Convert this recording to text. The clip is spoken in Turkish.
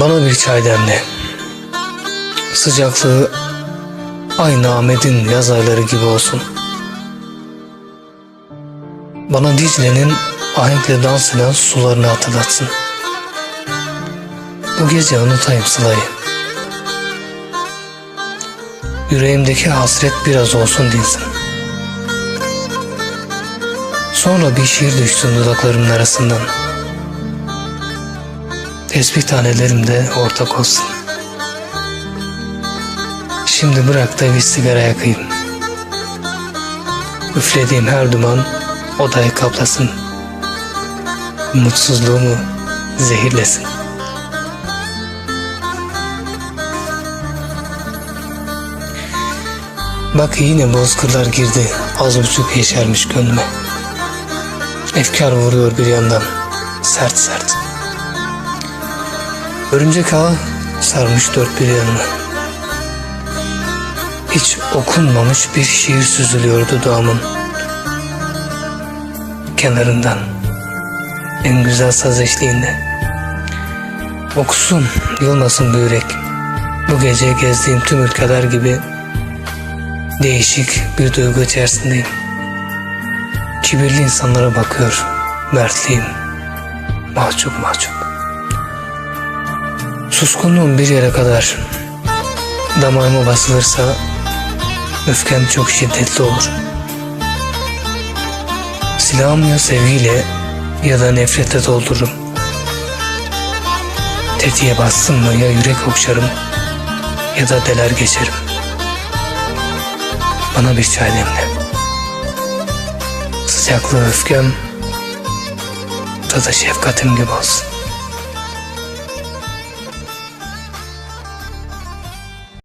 Bana bir çay demle. Sıcaklığı aynı Ahmet'in yaz ayları gibi olsun. Bana Dicle'nin ahenkle dans eden sularını hatırlatsın. Bu gece unutayım Sıla'yı. Yüreğimdeki hasret biraz olsun dinsin. Sonra bir şiir düşsün dudaklarımın arasından. Tesbih tanelerim de ortak olsun. Şimdi bırak da bir sigara yakayım. Üflediğim her duman odayı kaplasın. Mutsuzluğumu zehirlesin. Bak yine bozkırlar girdi az buçuk yeşermiş gönlüme. Efkar vuruyor bir yandan sert sert. Örümcek ağı sarmış dört bir yanını. Hiç okunmamış bir şiir süzülüyor dudağımın kenarından. En güzel saz eşliğinde. Okusun, yılmasın bu yürek. Bu gece gezdiğim tüm ülkeler gibi değişik bir duygu içerisindeyim. Kibirli insanlara bakıyor, mertliyim, mahcup mahcup. Suskunluğum bir yere kadar damağıma basılırsa öfkem çok şiddetli olur. Silahımı ya sevgiyle ya da nefretle doldururum. Tetiğe bassın mı ya yürek okşarım ya da deler geçerim. Bana bir çay demle. Sıcaklığı öfkem, tadı şefkatim gibi olsun.